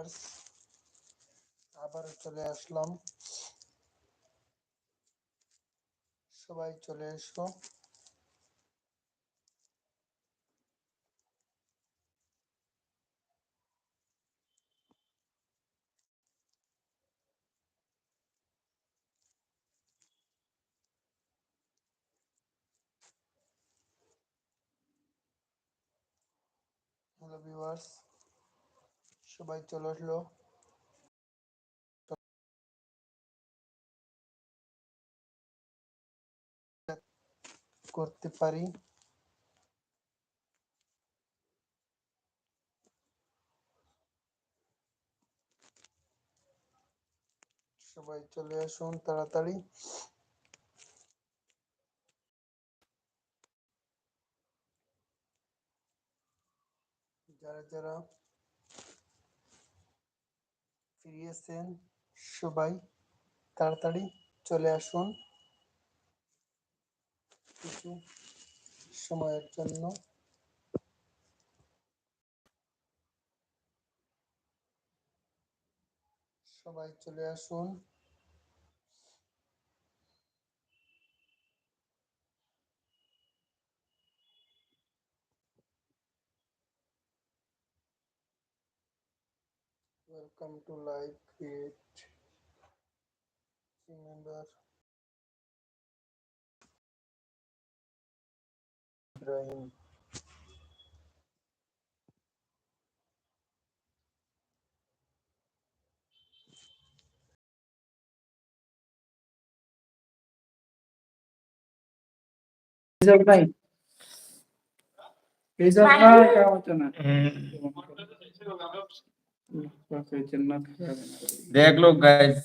Viewers আবারও চলে আসলাম। সবাই চলে এসো। হ্যালো ভিউয়ার্স সবাই চলে আসলো। করতে পারি। সবাই চলে আসুন তাড়াতাড়ি। যারা যারা ফিরিয়েছেন সবাই তাড়াতাড়ি চলে আসুন। কিছু সময়ের জন্য। সবাই চলে আসুন। Welcome to live create. Team member. Ibrahim. Result নাই রেজাল্ট देख लो गाइस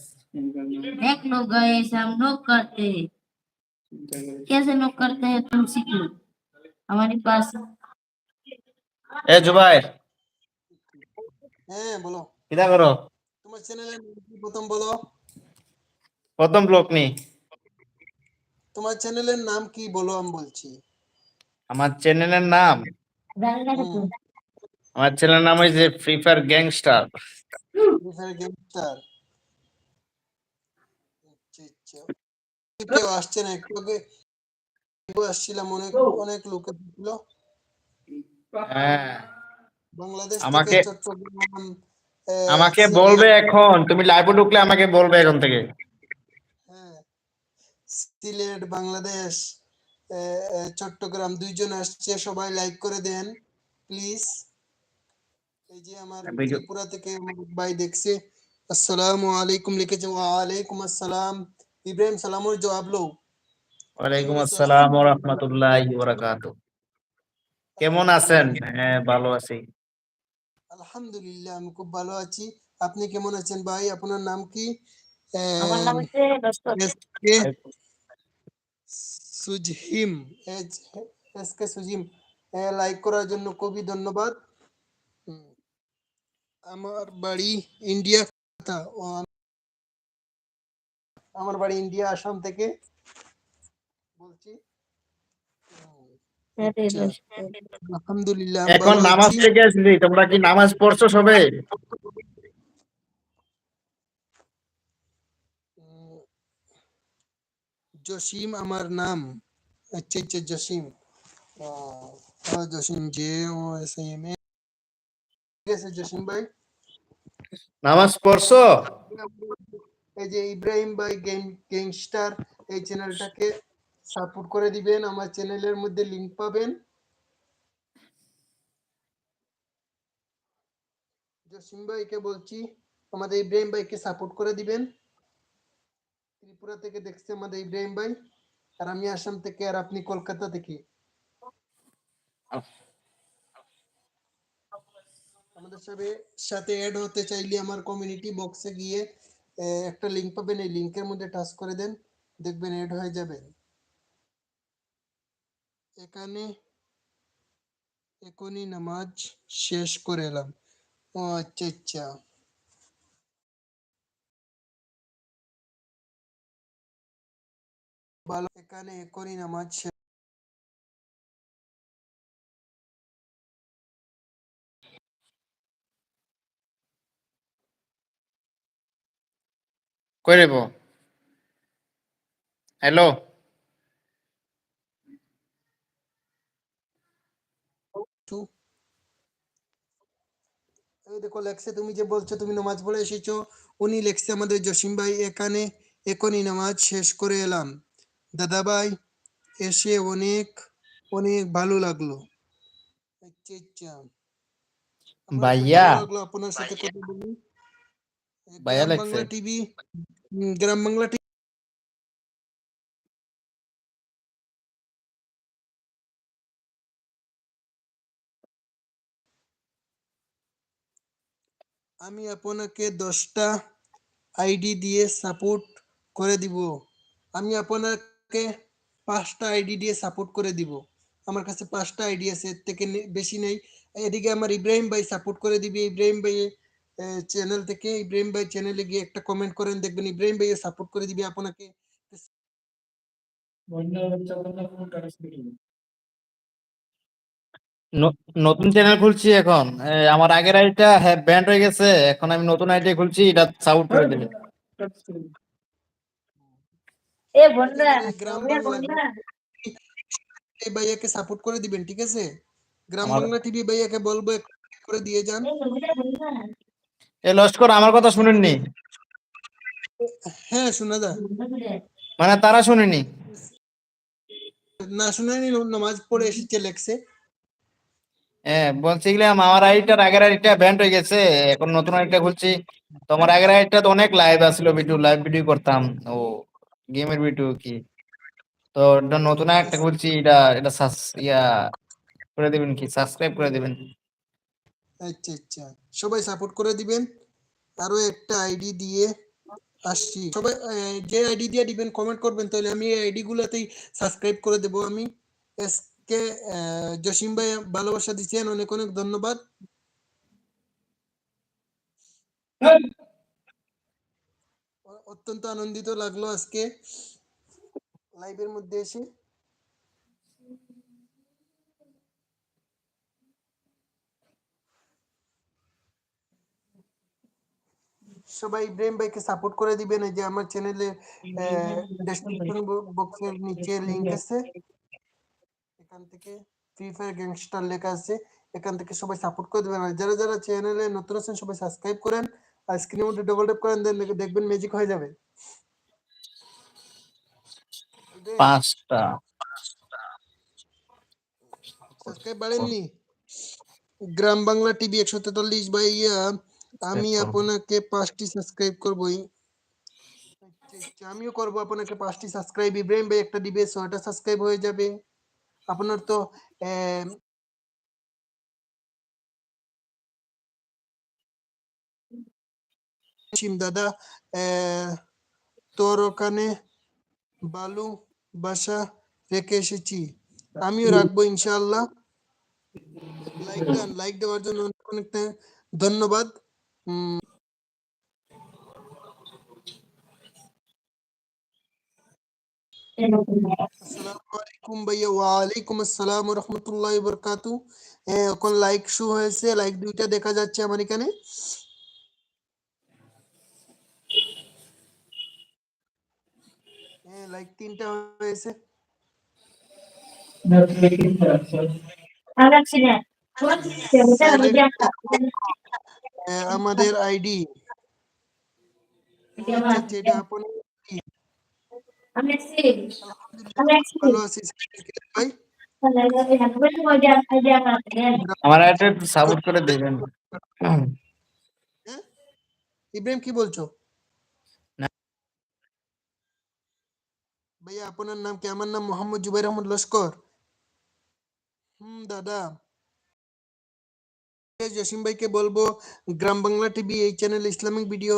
देख लो गैस हम लोग करते हैं कैसे लोग करते हैं तुम सीख लो हमारे पास এ জুবাইর হ্যাঁ বলো কিটা করো তোমার চ্যানেলের নাম কি প্রথম বলো প্রথম ব্লক নি তোমার চ্যানেলের নাম কি বলো আমি বলছি আমার চ্যানেলের নাম হুম, আমার চ্যানেলের নাম হয়েছে free fire gangster free fire gamester কেউ আসছে না একটু আগে আসছিলাম অনেক অনেক লোক ছিল হ্যাঁ। বাংলাদেশ আমাকে- বলবে এখন তুমি লাইভে ঢুকলে আমাকে বলবে এখন থেকে। হ্যাঁ, সিলেট বাংলাদেশ চট্টগ্রাম দুইজন আসছে সবাই লাইক করে দেন প্লিজ যে আমার ত্রিপুরা থেকে ভাই দেখছে আসসালামু আলাইকুম লিখেছে ওয়ালাইকুম আসসালাম ইব্রাহিম সালামর জবাব লো ওয়ালাইকুম আসসালাম ওয়া রাহমাতুল্লাহি ওয়া বারাকাতু কেমন আছেন হ্যাঁ ভালো আছি। আলহামদুলিল্লাহ আমি খুব ভালো আছি। আপনি কেমন আছেন ভাই? আপনার নাম কি? আমার নাম হচ্ছে দোস্ত। এসকে সুজহিম। সুজিম লাইক করার জন্য খুবই ধন্যবাদ। আমার বাড়ি ইন্ডিয়া কথা আমার বাড়ি ইন্ডিয়া আসাম থেকে বলছি। আলহামদুলিল্লাহ এখন নামাজ থেকে আসলি তোমরা কি নামাজ পড়ছো সবে? জসিম আমার নাম। আচ্ছা আচ্ছা জসিম। আহ, আহ, Jasim J O S M A. আছে জসিম ভাই? নামাজ পড়ছো? এই যে ইব্রাহিম ভাই গেম গ্যাংস্টার এই চ্যানেলটাকে সাপোর্ট করে দিবেন আমার চ্যানেলের মধ্যে লিংক পাবেন। জসিম ভাইকে বলছি আমাদের ইব্রাহিম ভাইকে সাপোর্ট করে দিবেন। ত্রিপুরা থেকে দেখছে আমাদের ইব্রাহিম ভাই আর আমি আসাম থেকে আর আপনি কলকাতা থেকে। আমাদের সাথে সাথে অ্যাড হতে চাইলে আমার কমিউনিটি বক্সে গিয়ে একটা লিংক পাবেন। এই লিংকের মধ্যে টাচ করে দেন, দেখবেন অ্যাড হয়ে যাবেন এখানে এখনই নামাজ শেষ করে এলাম। ও আচ্ছা আচ্ছা। ভালো এখানে এখনই নামাজ কই রেবো হ্যালো এই দেখো লেখছে তুমি যে বলছো তুমি নামাজ পড়ে এসেছ উনি লেখছে আমাদের জসিম ভাই এখানে এখনই নামাজ শেষ করে এলাম। দাদা ভাই এসে অনেক অনেক ভালো লাগল। আচ্ছা আচ্ছা। ভাইয়া? আপনার সাথে কথা বলে। ভাইয়া লেখছে? টিভি। গ্রাম বাংলা আমি আপনাকে দশটা আইডি দিয়ে সাপোর্ট করে দিব। আমি আপনাকে পাঁচটা আইডি দিয়ে সাপোর্ট করে দিব। আমার কাছে পাঁচটা আইডি আছে, এর থেকে বেশি নেই। এদিকে আমার ইব্রাহিম ভাই সাপোর্ট করে দিবে। ইব্রাহিম ভাই চ্যানেল থেকে ইব্রাহিম ভাই চ্যানেলে গিয়ে একটা কমেন্ট করেন দেখবেন ইব্রাহিম ভাই সাপোর্ট করে দিবে আপনাকে। নতুন চ্যানেল খুলছি এখন। আমার আগের আইডিটা হ্যাঁ ব্যান্ড হয়ে গেছে। এখন আমি নতুন আইডি খুলছি এটা সাপোর্ট করে দিবে। এ বন্ধা ভাইয়াকে সাপোর্ট করে দিবেন ঠিক আছে? গ্রাম বাংলা টিভি ভাইয়াকে বলব একটু করে দিয়ে যান। এ লস্কর আমার কথা শুনেননি। হ্যাঁ শোনা দা মানে তারা শুনেনি। না শুনানি নামাজ পড়ে এসেছে লেখছে। হ্যাঁ বলছিলাম আমার আইডিটার আগের আইডিটা ব্যান্ড হয়ে গেছে এখন নতুন আইডিটা খুলছি। তোমার আগের আইডিটা তো অনেক লাইভ আসলো ভিডিও লাইভ ভিডিও করতাম। ও গেমের ভিডিও কি? তো নতুন একটা খুলছি এটা এটা সাস- ইয়া করে দিবেন কি? সাবস্ক্রাইব করে দিবেন। আচ্ছা আচ্ছা। সবাই সাপোর্ট করে দিবেন। আরও একটা আইডি দিয়ে আসছি। সবাই যে আইডি দিয়ে দিবেন কমেন্ট করবেন তাহলে আমি এই আইডি গুলাতেই সাবস্ক্রাইব করে দেব আমি। এসকে আহ, জসিম ভাই ভালোবাসা দিচ্ছেন অনেক অনেক ধন্যবাদ। অত্যন্ত আনন্দিত লাগল আজকে। লাইভের মধ্যে এসে। সবাই ইব্রাহিম ভাইকে সাপোর্ট করে দিবেন। এই যে আমার চ্যানেলে ডেসক্রিপশন বক্সের নিচে লিংক আছে। এখান থেকে ফ্রি ফায়ার গ্যাংস্টার লেখা আছে। এখান থেকে সবাই সাপোর্ট করে দিবেন। আর যারা যারা চ্যানেলে নতুন আছেন সবাই সাবস্ক্রাইব করেন। আর স্ক্রিনের মধ্যে ডবল ট্যাপ করেন দেন দেখবেন ম্যাজিক হয়ে যাবে। পাঁচটা। সাবস্ক্রাইব বাড়েননি। গ্রাম বাংলা টিভি একশো তেতাল্লিশ ভাইয়া আমি আপনাকে পাঁচটি সাবস্ক্রাইব করবই আমিও করব আপনাকে পাঁচটি সাবস্ক্রাইব ইব্রাহিম ভাই একটা দিবে ছয়টা সাবস্ক্রাইব হয়ে যাবে। আপনার তো দাদা আহ, তোর ওখানে বালু বাসা রেখে এসেছি। আমিও রাখব ইনশাআল্লাহ। লাইক লাইক দেওয়ার জন্য অনেক অনেক ধন্যবাদ। উম, ভাইয়া ওয়ালাইকুম আসসালাম রহমতুল্লাহ বরকাতু এখন লাইক শো হয়েছে। লাইক দুইটা দেখা যাচ্ছে আমার এখানে। হ্যাঁ লাইক তিনটা হয়েছে। ছিনে সেটা বুঝে আহ, আমাদের আইডি এটা আপনি আমি সি আমি সি ভালো আছি ভাই আমার আইডিটা সাপোর্ট করে দিবেন। ইব্রাহিম কি বলছো? ভাইয়া আপনার নাম কি? আমার নাম মোহাম্মদ জুবাইর আহমদ লস্কর। হুম দাদা। জসিম ভাইকে বলব গ্রাম বাংলা টিভি এই চ্যানেল ইসলামিক ভিডিও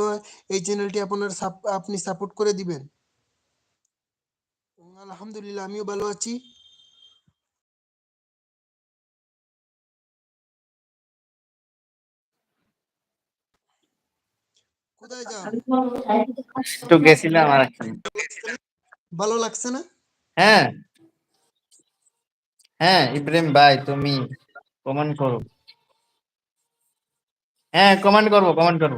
এই চ্যানেলটি আপনার আপনি সাপোর্ট করে দিবেন। আলহামদুলিল্লাহ আমিও ভালো আছি। কোথায় যাও একটু গেছিলাম আর ভালো লাগছে না? হ্যাঁ। হ্যাঁ ইব্রাহিম ভাই তুমি কমেন্ট করো। হ্যাঁ কমেন্ট করব কমেন্ট করব।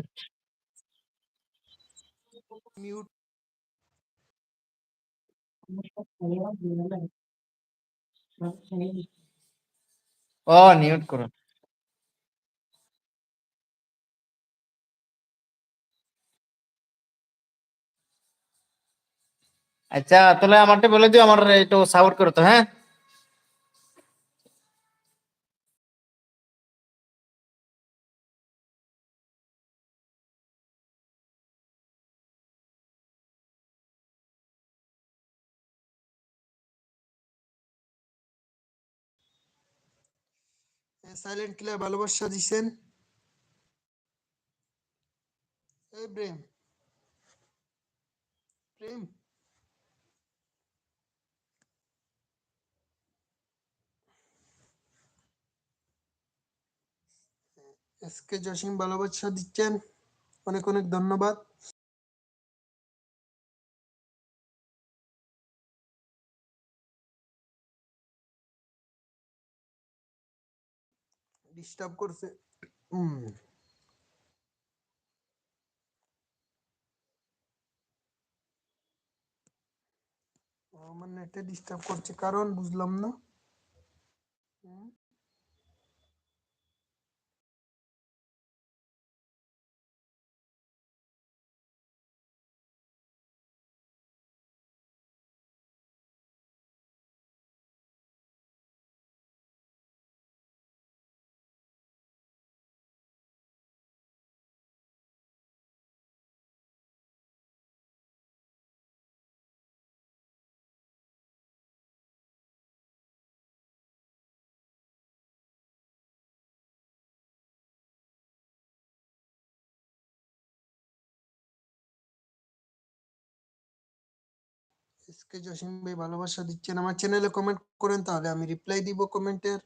ও নিউট করো। আচ্ছা তাহলে আমারটা বলে দিও, আমার একটু সাপোর্ট করো তো হ্যাঁ? সাইলেন্ট কিলার ভালোবাসা দিছেন। এই প্রেম। প্রেম। এসকে জসিম ভালোবাসা দিচ্ছেন। অনেক অনেক ধন্যবাদ। ডিস্টার্ব করছে। হুম আমার নেটে ডিস্টার্ব করছে কারণ বুঝলাম না। হুম। এসকে জসিম ভাই ভালোবাসা দিচ্ছেন আমার চ্যানেলে কমেন্ট করেন তাহলে আমি রিপ্লাই দিব কমেন্টের